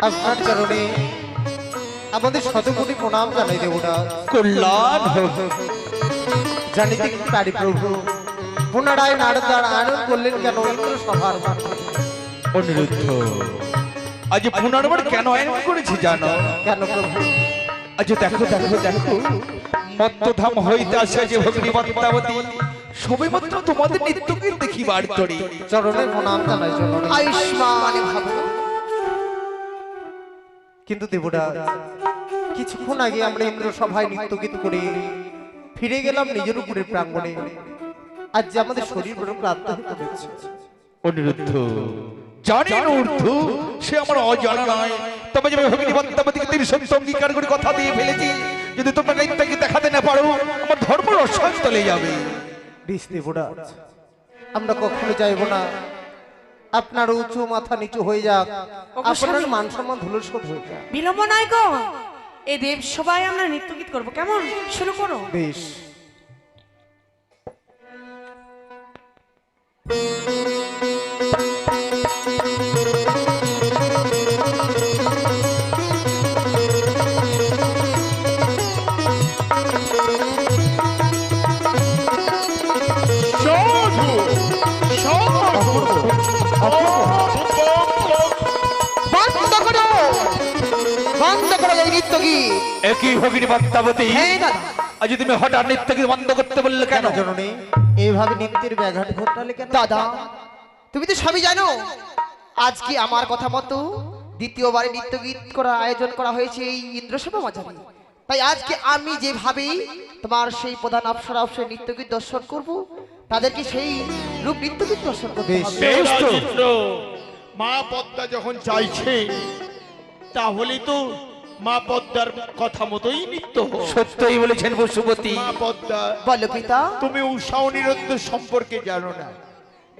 আপনার কারণে আমাদের শতকোটি প্রণাম জানাই দেবতা কল্যাণ। জানিতে পারি প্রভু? পুনরায় নারদার আনন্দ করলেন কেন ইন্দ্র সভার অনিরুদ্ধ আজ পুনর্বার কেন আইন করেছি জানো? কেন প্রভু? আজ দেখো দেখো দেখো। মত্তধাম হইতে আসে যে ভগ্নী পদ্মাবতী। সবে মাত্র তোমাদের নিত্যকে দেখিবার তরে। চরণে প্রণাম জানাই চরণে আয়ুষ্মান ভাব। কিন্তু দেবরা কিছুক্ষণ আগে আমরা ইন্দ্র সভায় নৃত্য গীত করে ফিরে গেলাম নিজের উপরে প্রাঙ্গণে। আজ যে আমাদের শরীর বড় ক্লান্ত হতে হচ্ছে অনিরুদ্ধ। জানেন ঊর্ধ্ব সে আমার অজানা নয়। তবে যে ভগ্নী পদ্মাবতীকে তিনি সত্য অঙ্গীকার করে কথা দিয়ে ফেলেছি যদি তোমরা নিত্যকে দেখাতে না পারো আমার ধর্ম রসায়ন চলে যাবে। বেশ আমরা কখনো চাইব না। আপনার উঁচু মাথা নিচু হয়ে যাক। আপনার মান সম্মান ধুলোস্কোপ হয়ে যাক। বিলম্ব নয় গো। এই দেব সবাই আমরা নৃত্য গীত করব। কেমন? শুরু করো। বেশ। একই ভগিনী পদ্মাবতী দাদা। আজ তুমি হঠাৎ নিত্যকে বন্ধ করতে বললে কেন? জননী এইভাবে নিত্যের ব্যাঘাত ঘটালে কেন? দাদা তুমি তো সবই জানো। আজকে আমার কথা মতো দ্বিতীয়বারে নৃত্য গীত করার আয়োজন করা হয়েছে এই ইন্দ্রসভা মাঝারে। তাই আজকে আমি যেভাবে তোমার সেই প্রধান অপসরা অপসর নৃত্য গীত দর্শন করব তাদেরকে সেই রূপ নৃত্য গীত দর্শন। রাজেন্দ্র মা পদ্মা যখন চাইছে তাহলে তো মা পদ্মার কথা মতোই নিত্য হোক। সত্যই বলেছেন বসুপতি মা পদ্মা বলো পিতা তুমি উষা অনিরুদ্ধ সম্পর্কে জানো না।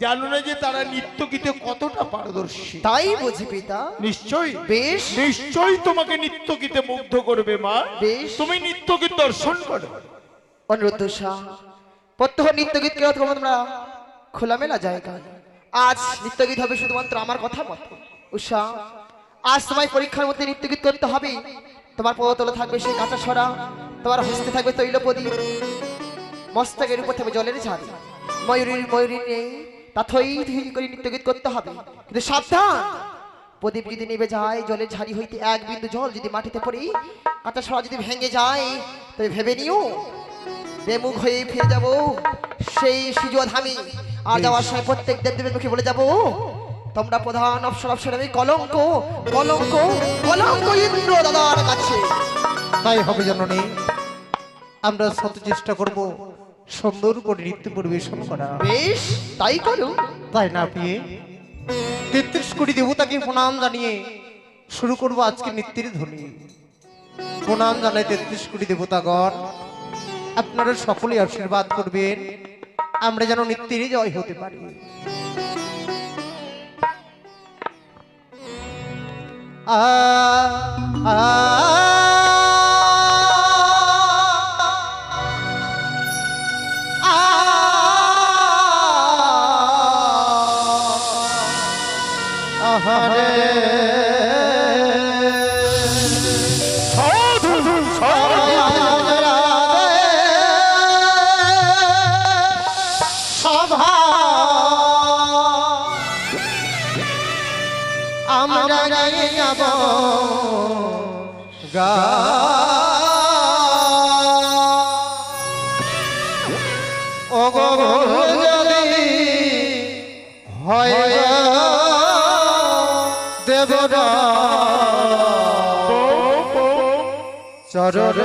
জানো না যে তারা নৃত্য গীতে কতটা পারদর্শী। তাই বুঝি পিতা। নিশ্চয়ই। বেশ। নিশ্চয়ই তোমাকে নৃত্য গীতে মুগ্ধ করবে মা। বেশ। তুমি নৃত্য গীত দর্শন করো। অনুরোধ শাহ প্রত্যহ নৃত্য গীত কেউ তোমরা খোলামেলা জায়গা আজ নৃত্য গীত হবে শুধুমাত্র আমার কথা মত। উষা আজ তোমায় পরীক্ষার মধ্যে নৃত্য গীত করতে হবে। তোমার পদতলে থাকবে সেই কাঁচা সরা তোমার হস্তে থাকবে তৈল তৈলপদী মস্তকের উপর থাকবে জলের ঝাড়ি ময়ূরীর ময়ূরী নেই তা থই থই করে নৃত্য গীত করতে হবে। কিন্তু সাবধান প্রদীপ যদি নেবে যায় জলের ঝাড়ি হইতে এক বিন্দু জল যদি মাটিতে পড়ে কাঁচা সরা যদি ভেঙে যায় তবে ভেবে নিও বেমুখ হয়ে ফিরে যাব সেই সুযোগ আমি আর যাওয়ার সময় প্রত্যেক দেবদেবের মুখে বলে যাব তোমরা প্রধান অপসর অপসর আমি কলঙ্ক কলঙ্ক কলঙ্ক ইন্দ্র দাদার কাছে। তাই হবে জননী আমরা শত চেষ্টা করব সুন্দর করে নৃত্য পরিবেশন করা। বেশ তাই করো। তাই না প্রিয়ে? তেত্রিশ কোটি দেবতাকে প্রণাম জানিয়ে শুরু করব আজকে নৃত্যের ধ্বনি। প্রণাম জানাই তেত্রিশ কোটি দেবতাগণ। আপনারা সকলেই আশীর্বাদ করবেন। আমরা যেন নৃত্যেরই জয় হতে পারি। আ হয় দেবরা চরণ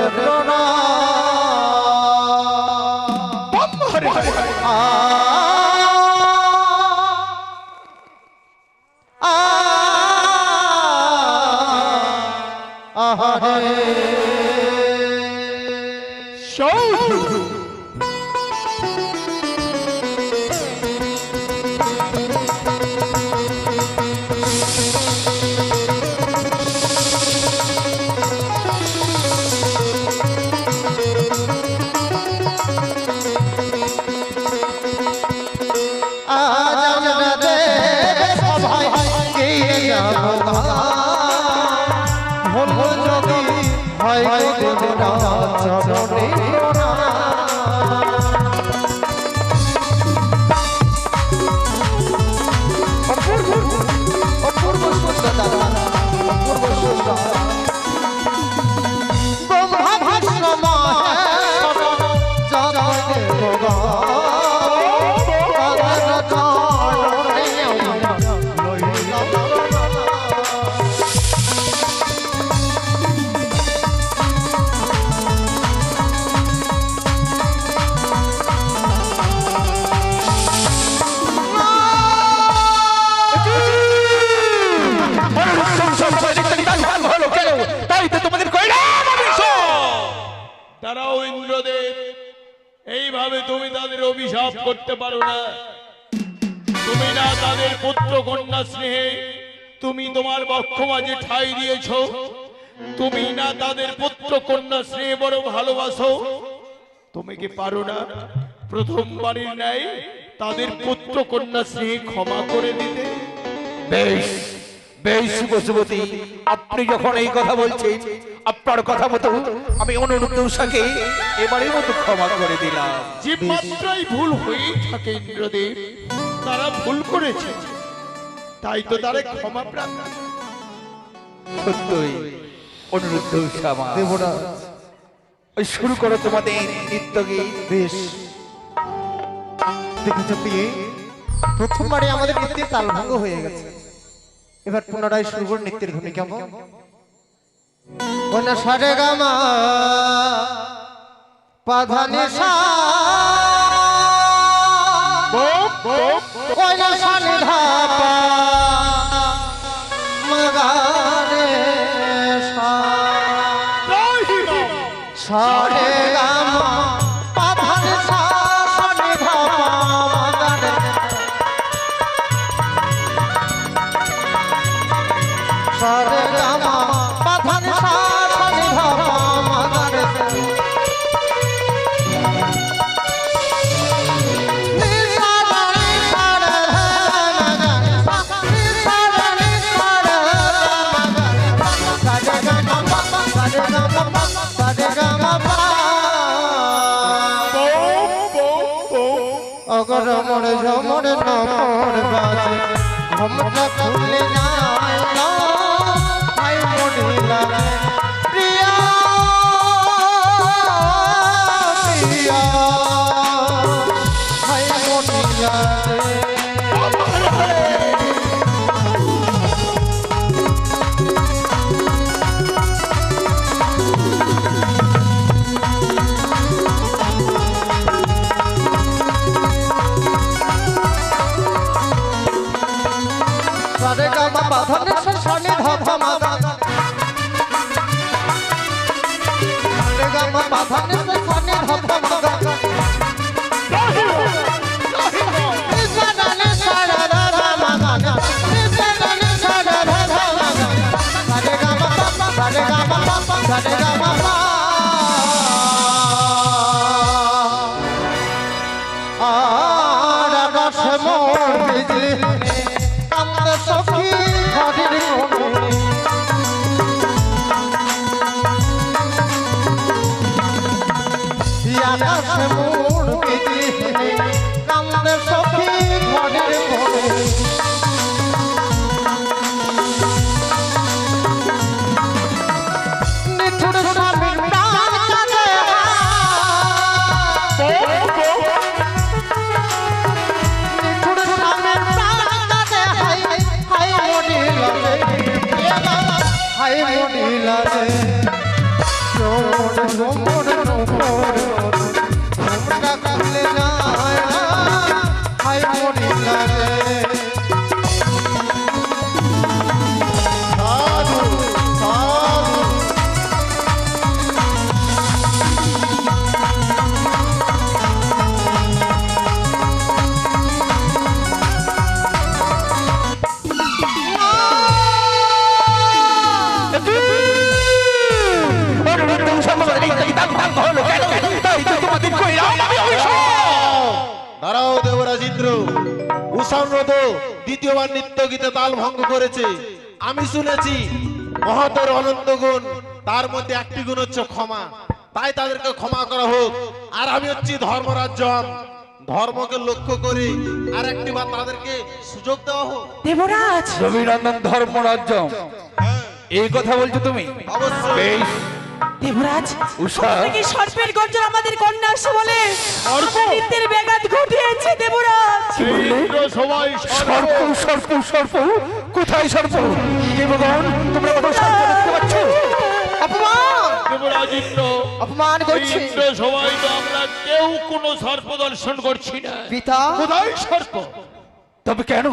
হরে হরে। স্নেহে, তুমি তোমার বক্ষ মাঝে ঠাই দিয়েছ। তুমি না তাদের পুত্র কন্যা স্নেহে বড় ভালোবাসো। তুমি কি পারো না প্রথমবারের ন্যায় তাদের পুত্র কন্যা স্নেহে ক্ষমা করে দিতে? বেশ বেশ বসুমতী, আপনি যখন এই কথা বলছেন, আপনার কথা মতো আমি অনুরুদ্ধ উষাকে এবারের মতো ক্ষমা করে দিলাম। যে মাত্রাই ভুল হয়ে থাকে ইন্দ্রদেব, তারা ভুল করেছে। তাই তো তারা ক্ষমা প্রাপ্ত সত্যই অনুরুদ্ধ উষা মা দেবরাজ ওই শুরু করো তোমাদের নৃত্য গীত বেশ। দেখেছ প্রিয়ে প্রথমবারে আমাদের নৃত্যের তালভঙ্গ হয়ে গেছে। এবার পুনরায় শুরু করুন নৃত্যের ধ্বনি কেমন? ওনা সারে গামা পাধানে সা সারে Come on. সারে গামা বাঁধনে সনে ধাপা মাদা সারে গামা বাঁধনে করেছে। আমি শুনেছি মহাতর অনন্ত গুণ তার মধ্যে একটি গুণ হচ্ছে ক্ষমা। তাই তাদেরকে ক্ষমা করা হোক। আর আমি হচ্ছি ধর্মরাজ্যম ধর্মকে লক্ষ্য করে আর একটি বার তাদেরকে সুযোগ দেওয়া হোক। দেবরাজ! রবিনন্দন ধর্মরাজ্য এই কথা বলছো তুমি? অবশ্যই। বেশ। দেবরাজ উষা। কি সর্পের গর্জন আমাদের কন্যা আসে বলে? নৃত্যের ব্যাঘাত ঘটিয়েছে দেবরাজ। সবাই সর্প। সর্প সর্প কোথায় সর্প? দেবগণ তোমরা কত সর্প দেখতে পাচ্ছ? অপমান! দেবরাজ ইন্দ্র অপমান করছে। ইন্দ্র সবাই তো আমরা কেউ কোনো সর্প দর্শন করছি না। পিতা? কোথায় সর্প? তবে কেন?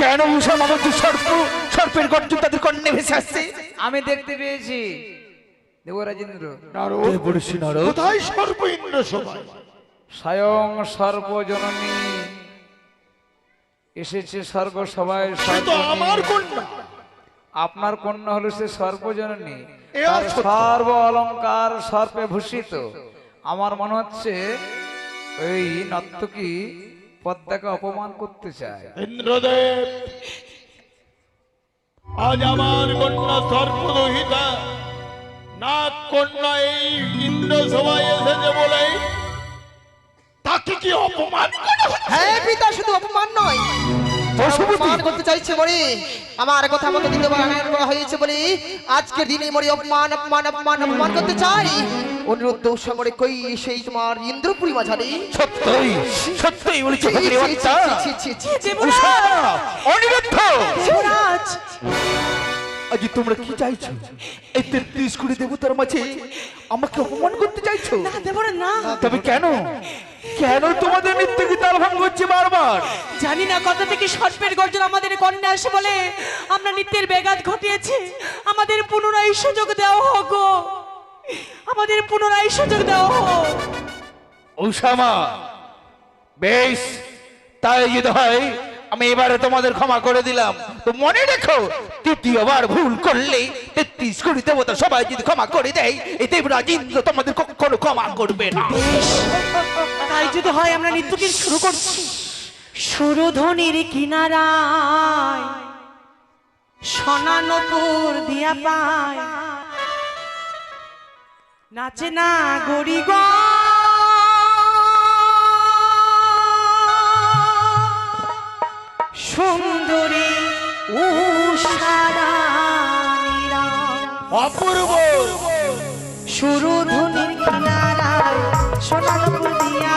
কেন উষা মামার যে সর্প? সর্পের গর্জন তাদের কন্যে ভেসে আসছে? আমি দেখতে পেয়েছি। দেবরাজেন্দ্র। কোথায় সর্ব ইন্দ্র সভায়? স্বয়ং সর্বজননী এসেছে সর্বসভায় সে তো আমার কন্যা। আপনার কন্যা হলো সে সর্বজননী। সর্ব অলঙ্কার সর্পে ভূষিত। আমার মনে হচ্ছে ওই নর্তকী পদ্মাকে অপমান করতে চায়। ইন্দ্রদেব আজ আমার কন্যা সর্বদহিতা না কন্যা এই ইন্দ্র সভায় এসেছে বলে তাকে কি অপমান হ্যাঁ পিতা শুধু অপমান নয় অপমান করতে চাইছে মরি আমার কথা মতো দিতে হয়েছে বলে আজকের দিনে মরি অপমান অপমান অপমান অপমান করতে চাই অনিরুদ্ধ সমরে কই সেই তোমার ইন্দ্রপুরী মাঝারি সত্যই সত্যই বলছি ছি, আজ তোমরা কি চাইছো? এই তেত্রিশ কোটি দেবতার মাঝে আমাকে অপমান করতে চাইছো? না দেবরা না। তবে কেন? কেন তোমাদের নিত্য তাল ভাঙ হচ্ছে বারবার? জানি না কত থেকে সর্পের গর্জন আমাদের কন্যা আসে বলে। আমরা নিত্যের বেগাত ঘটিয়েছি। আমাদের পুনরায় সুযোগ দেওয়া হোক আমাদের পুনরায় সুযোগ দেওয়া হোক। উষামা বেশ তাই যদি হয় আমি এবারে তোমাদের ক্ষমা করে দিলাম। তো মনে রেখো তৃতীয়বার ভুল করলে তেত্রিশ কোটি দেবতা সবাই যদি ক্ষমা করে দেয় এই দেবরাজ ইন্দ্র তোমাদের কখনো ক্ষমা করবে না। তাই যদি হয় আমরা নৃত্যকে শুরু করছি। সুরধ্বনির কিনারায় সোনানপুর দিয়া পায়। নাচে না গড়ি গো। সুন্দরী অপূর্ব। সুরধুনির কিনারায় সোনালপুর দিয়া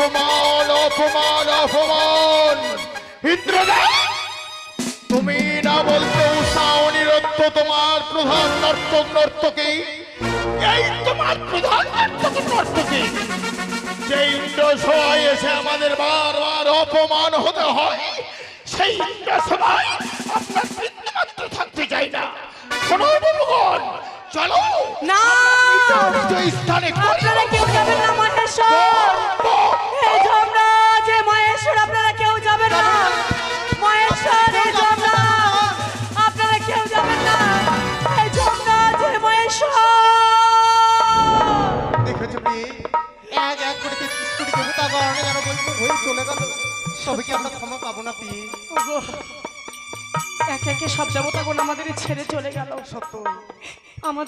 অপমান অপমান অপমান। ইন্দ্রদেব তুমি না বলতে উষা তোমার প্রধান নর্তক নর্তকী। এই তোমার প্রধান নর্তক নর্তকী। যে ইন্দ্র সভায় এসে আমাদের বারবার অপমান হতে হয় সেই ইন্দ্র সভায় আপনার বিন্দুমাত্র থাকতে চাই না। শোনো বন্ধুগণ চলো। না। স্থানে আপনারা কেউ যাবেন না মহেশ্বর। চলে গেল। কি আমরা ক্ষমা পাবো না ওগো, একে একে সব দেবতাগুলো আমাদের ছেড়ে চলে গেল। সত্য। আমার